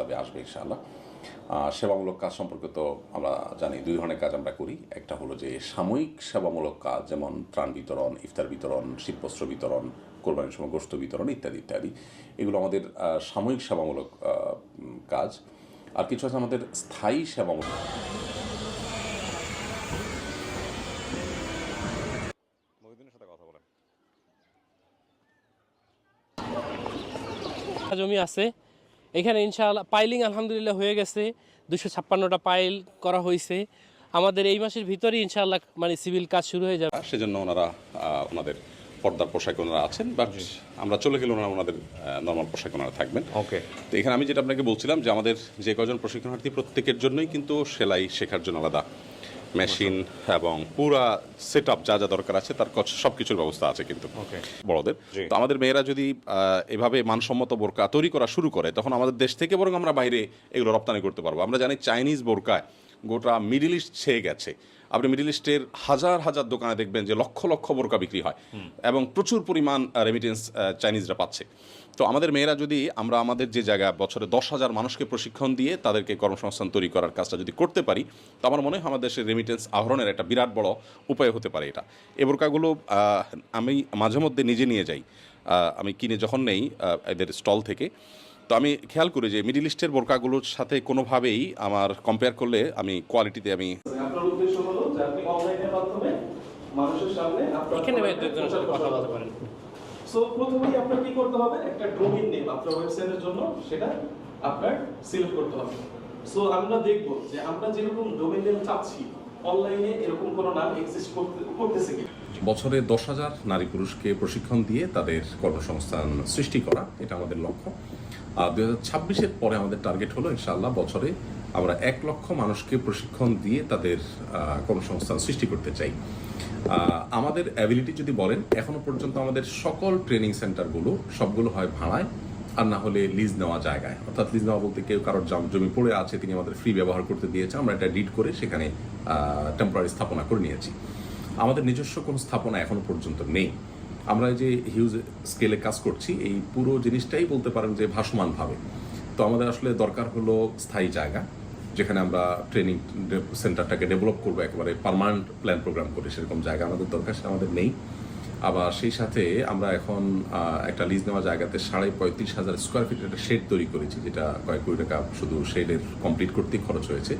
তবে আসবে ইনশাআল্লাহ। সেবামূলক কাজ সম্পর্কে তো আমরা জানি দুই ধরনের কাজ আমরা করি। একটা হলো যে সাময়িক সেবামূলক কাজ যেমন ত্রাণ বিতরণ ইফতার বিতরণ শীতবস্ত্র বিতরণ কোরবানির সময় গোস্ত বিতরণ ইত্যাদি ইত্যাদি। এগুলো আমাদের সাময়িক সেবামূলক কাজ। আর কিছু আছে আমাদের স্থায়ী সেবামূলক। জমি আছে এখানে ইনশাআল্লাহ পাইলিং আলহামদুলিল্লাহ হয়ে গেছে। দুশো ছাপ্পান্নটা পাইল করা হয়েছে। আমাদের এই মাসের ভিতরেই ইনশাআল্লাহ মানে সিভিল কাজ শুরু হয়ে যাবে। সেজন্য ওনারা ওনাদের পর্দার পোশাকে ওনারা আছেন বাট আমরা চলে গেলে ওনারা ওনাদের নর্মাল পোশাকে ওনারা থাকবেন। ওকে। তো এখানে আমি যেটা আপনাকে বলছিলাম যে আমাদের যে কজন প্রশিক্ষণার্থী প্রত্যেকের জন্যই কিন্তু সেলাই শেখার জন্য আলাদা মেশিন এবং পুরা সেট আপ যা যা দরকার আছে তার সব কিছুর ব্যবস্থা আছে কিন্তু বড়দের। তো আমাদের মেয়েরা যদি আহ, এভাবে মানসম্মত বোরকা তৈরি করা শুরু করে তখন আমাদের দেশ থেকে বরং আমরা বাইরে এগুলো রপ্তানি করতে পারব। আমরা জানি চাইনিজ বোরকায় গোটা মিডিল ইস্ট ছেয়ে গেছে। আপনি মিডিল ইস্টের হাজার হাজার দোকানে দেখবেন যে লক্ষ লক্ষ বোরকা বিক্রি হয় এবং প্রচুর পরিমাণ রেমিটেন্স চাইনিজরা পাচ্ছে। তো আমাদের মেয়েরা যদি আমরা আমাদের যে জায়গা বছরে দশ হাজার মানুষকে প্রশিক্ষণ দিয়ে তাদেরকে কর্মসংস্থান তৈরি করার কাজটা যদি করতে পারি, তো আমার মনে হয় আমাদের দেশের রেমিটেন্স আহরণের একটা বিরাট বড় উপায় হতে পারে এটা। এই বোরকাগুলো আমি মাঝে মধ্যে নিজে নিয়ে যাই। আমি কিনে যখন নেই এদের স্টল থেকে তো আমি খেয়াল করি যে মিডিল ইস্টের বোরকাগুলোর সাথে কোনোভাবেই আমার কম্পেয়ার করলে আমি কোয়ালিটিতে আমি আপনার উদ্দেশ্য হলো যে আপনি অনলাইনের মাধ্যমে মানুষের সামনে আপনার এখানে ভাই দুজনের সাথে কথা বলতে পারেন। সো প্রথমেই আপনার কি করতে হবে? একটা ডোমেইন নেম আপনার ওয়েবসাইটের জন্য সেটা আপনার সিলেক্ট করতে হবে। সো আমরা দেখব যে আমরা যেরকম ডোমেইন নেম চাচ্ছি অনলাইনে এরকম কোনো নাম এক্সিস্ট করতেছে কি বছরে দশ হাজার নারী পুরুষকে প্রশিক্ষণ দিয়ে তাদের কর্মসংস্থান সৃষ্টি করা, এটা আমাদের লক্ষ্য। আর দুই হাজার ছাব্বিশের পরে আমাদের টার্গেট হলো, ইনশাআল্লাহ, বছরে আমরা এক লক্ষ মানুষকে প্রশিক্ষণ দিয়ে তাদের কর্মসংস্থান সৃষ্টি করতে চাই। আমাদের অ্যাবিলিটি যদি বলেন, এখনও পর্যন্ত আমাদের সকল ট্রেনিং সেন্টারগুলো সবগুলো হয় ভাড়ায়। আর না হলে লিজ নেওয়া জায়গায়। অর্থাৎ লিজ নেওয়া বলতে কেউ কারোর জাম- পড়ে আছে, তিনি আমাদের ফ্রি ব্যবহার করতে দিয়েছে, আমরা এটা ডিড করে সেখানে টেম্পোরারি স্থাপনা করে নিয়েছি। আমাদের নিজস্ব কোনো স্থাপনা এখনও পর্যন্ত নেই। আমরা যে হিউজ স্কেলে কাজ করছি, এই পুরো জিনিসটাই বলতে পারেন যে ভাসমানভাবে। তো আমাদের আসলে দরকার হলো স্থায়ী জায়গা, যেখানে আমরা ট্রেনিং সেন্টারটাকে ডেভেলপ করব, একেবারে পার্মানেন্ট প্ল্যান প্রোগ্রাম করে সেরকম জায়গা আমাদের দরকার, সেটা আমাদের নেই। আবার সেই সাথে আমরা এখন একটা লিজ নেওয়া জায়গাতে সাড়ে পঁয়ত্রিশ হাজার স্কোয়ার ফিট একটা শেড তৈরি করেছি, যেটা কয়েক কোটি টাকা শুধু শেডের কমপ্লিট করতেই খরচ হয়েছে।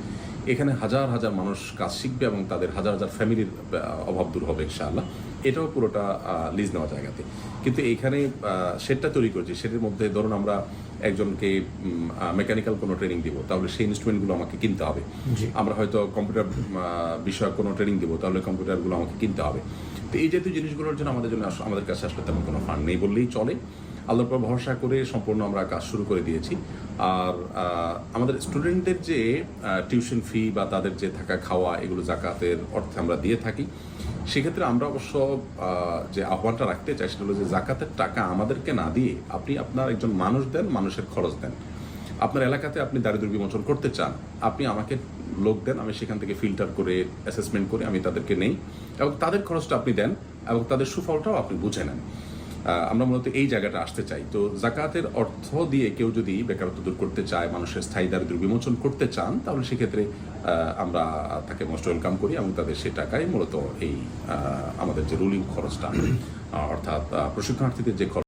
এখানে হাজার হাজার মানুষ কাজ শিখবে এবং তাদের হাজার হাজার ফ্যামিলির অভাব দূর হবে ইনশাআল্লাহ। এটাও পুরোটা লিজ নেওয়া জায়গাতে। কিন্তু এইখানে শেডটা তৈরি করেছি। সেটার মধ্যে ধরুন আমরা একজনকে মেকানিক্যাল কোনো ট্রেনিং দিব তাহলে সেই ইনস্ট্রুমেন্টগুলো আমাকে কিনতে হবে। আমরা হয়তো কম্পিউটার বিষয়ক কোনো ট্রেনিং দিব তাহলে কম্পিউটারগুলো আমাকে কিনতে হবে। তো এই জাতীয় জিনিসগুলোর জন্য আমাদের জন্য আমাদের কাছে আসলে তেমন কোনো ফান্ড নেই বললেই চলে। আল্লাহর পর ভরসা করে সম্পূর্ণ আমরা কাজ শুরু করে দিয়েছি। আর আমাদের স্টুডেন্টদের যে টিউশন ফি বা তাদের যে থাকা খাওয়া, এগুলো জাকাতের অর্থে আমরা দিয়ে থাকি। সেক্ষেত্রে আমরা অবশ্য যে আহ্বানটা রাখতে চাই সেটা হলো যে জাকাতের টাকা আমাদেরকে না দিয়ে আপনি আপনার একজন মানুষ দেন, মানুষের খরচ দেন। আপনার এলাকাতে আপনি দারিদ্র বিমোচন করতে চান, আপনি আমাকে লোক দেন, আমি সেখান থেকে ফিল্টার করে অ্যাসেসমেন্ট করে আমি তাদেরকে নেই এবং তাদের খরচটা আপনি দেন এবং তাদের সুফলটাও আপনি বুঝে নেন। আমরা মূলত এই জায়গাটা আসতে চাই। তো জাকাতের অর্থ দিয়ে কেউ যদি বেকারত্ব দূর করতে চায়, মানুষের স্থায়ী দারিদ্র বিমোচন করতে চান, তাহলে সেক্ষেত্রে আমরা তাকে মোস্ট ওয়েলকাম করি এবং তাদের সে টাকায় মূলত এই আমাদের যে রুলিং খরচটা, অর্থাৎ প্রশিক্ষণার্থীদের যে খরচ